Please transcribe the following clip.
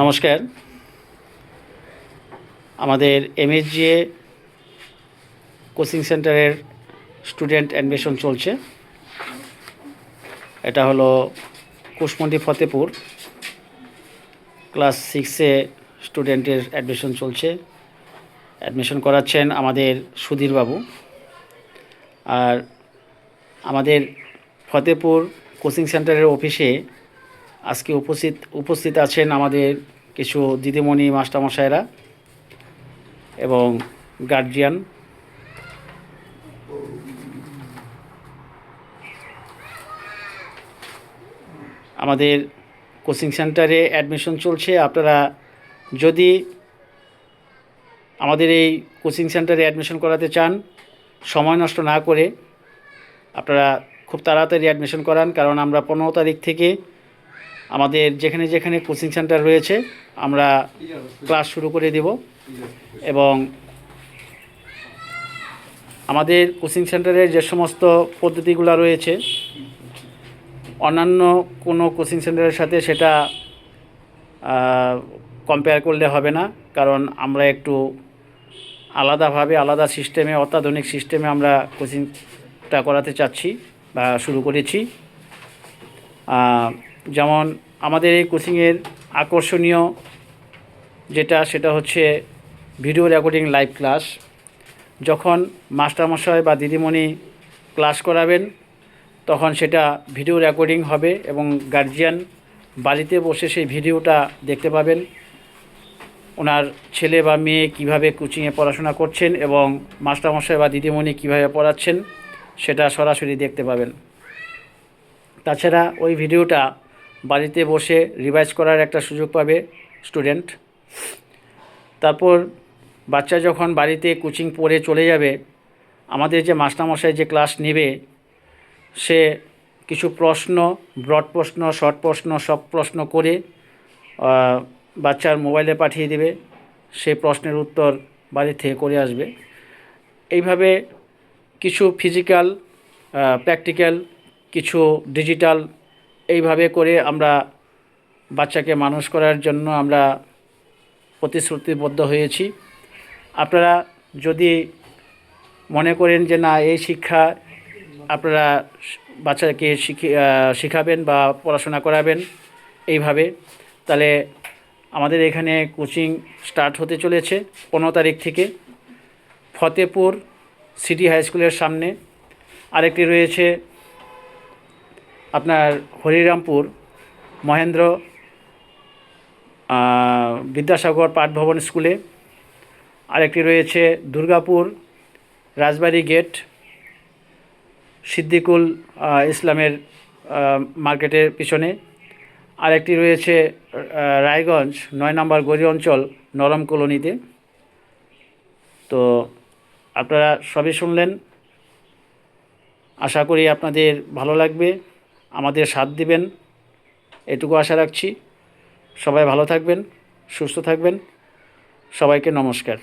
নমস্কার। আমাদের MSGA coaching centre student admission চলছে। এটা হলো কুশমন্ডি ফতেপুর। ক্লাস সিক্সে স্টুডেন্টের অ্যাডমিশন চলছে। অ্যাডমিশন করাচ্ছেন আমাদের সুধীরবাবু। আর আমাদের ফতেপুর কোচিং সেন্টারের অফিসে আজকে উপস্থিত উপস্থিত আছেন আমাদের কিছু দিদিমণি মাস্টারমশাইরা এবং গার্জিয়ান আমাদের কোচিং সেন্টারে অ্যাডমিশন চলছে। আপনারা যদি আমাদের এই কোচিং সেন্টারে অ্যাডমিশন করাতে চান, সময় নষ্ট না করে আপনারা খুব তাড়াতাড়ি অ্যাডমিশন করান, কারণ আমরা পনেরো তারিখ থেকে আমাদের যেখানে যেখানে কোচিং সেন্টার রয়েছে, আমরা ক্লাস শুরু করে দেব এবং আমাদের কোচিং সেন্টারের যে সমস্ত পদ্ধতিগুলো রয়েছে, অন্যান্য কোনো কোচিং সেন্টারের সাথে সেটা কম্পেয়ার করলে হবে না, কারণ আমরা একটু আলাদাভাবে, আলাদা সিস্টেমে, অত্যাধুনিক সিস্টেমে আমরা কোচিংটা করাতে চাচ্ছি বা শুরু করেছি। যেমন আমাদের এই কোচিংয়ের আকর্ষণীয় যেটা, সেটা হচ্ছে ভিডিও রেকর্ডিং লাইভ ক্লাস। যখন মাস্টারমশাই বা দিদিমণি ক্লাস করাবেন, তখন সেটা ভিডিও রেকর্ডিং হবে এবং গার্জিয়ান বাড়িতে বসে সেই ভিডিওটা দেখতে পাবেন। ওনার ছেলে বা মেয়ে কীভাবে কোচিংয়ে পড়াশোনা করছেন এবং মাস্টারমশাই বা দিদিমণি কীভাবে পড়াচ্ছেন, সেটা সরাসরি দেখতে পাবেন। তাছাড়া ওই ভিডিওটা বাড়িতে বসে রিভাইজ করার একটা সুযোগ পাবে স্টুডেন্ট তারপর বাচ্চা যখন বাড়িতে কোচিং পড়ে চলে যাবে, আমাদের যে মাস্টারমশাই যে ক্লাস নেবে, সে কিছু প্রশ্ন ব্রড প্রশ্ন শর্ট প্রশ্ন, সব প্রশ্ন করে বাচ্চার মোবাইলে পাঠিয়ে দেবে। সে প্রশ্নের উত্তর বাড়ি থেকে করে আসবে। এইভাবে কিছু ফিজিক্যাল প্র্যাকটিক্যাল কিছু ডিজিটাল এইভাবে করে আমরা বাচ্চাকে মানুষ করার জন্য আমরা প্রতিশ্রুতিবদ্ধ হয়েছি। আপনারা যদি মনে করেন যে না এই শিক্ষা আপনারা বাচ্চাকে শিখে আহ, শিখাবেন বা পড়াশোনা করাবেন এইভাবে তাহলে আমাদের এখানে কোচিং স্টার্ট হতে চলেছে পনেরো তারিখ থেকে। ফতেপুর সিটি হাই স্কুলের সামনে আরেকটি রয়েছে আপনার হরিরামপুর মহেন্দ্র বিদ্যাসাগর পাঠভবন স্কুলে। আরেকটি রয়েছে দুর্গাপুর রাজবাড়ি গেট, সিদ্দিকুল ইসলামের মার্কেটের পিছনে। আরেকটি রয়েছে রায়গঞ্জ, নয় নম্বর গড়ি অঞ্চল, নরম কলোনিতে। তো আপনারা সবই শুনলেন। আশা করি আপনাদের ভালো লাগবে। আমাদের সাথ দিবেন। এটুকু আশা রাখছি। সবাই ভালো থাকবেন সুস্থ থাকবেন। সবাইকে নমস্কার।